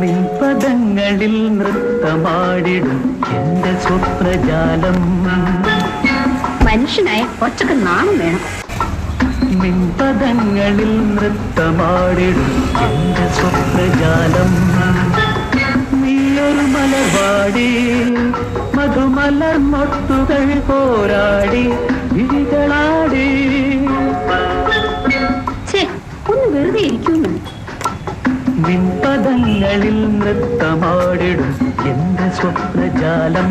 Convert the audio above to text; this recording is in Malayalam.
നിൻപദങ്ങളിൽ നൃത്തമാടിടും എന്റെ സ്വപ്നജാലം. മനുഷ്യനായ കുറച്ചൊക്കെ നാണം വേണം. നിൻപദങ്ങളിൽ നൃത്തമാടിടും എന്റെ സ്വപ്നജാലം. നീയൊരു മലവാടി മധുമലർ മൊട്ടുകൾ പോരാടി വിഴികളാടി ഒന്ന് വെറുതെ ഇരിക്കുന്നു നിൻപദങ്ങളിൽ നൃത്തമാടിടും. എന്റെ സ്വപ്നജാലം?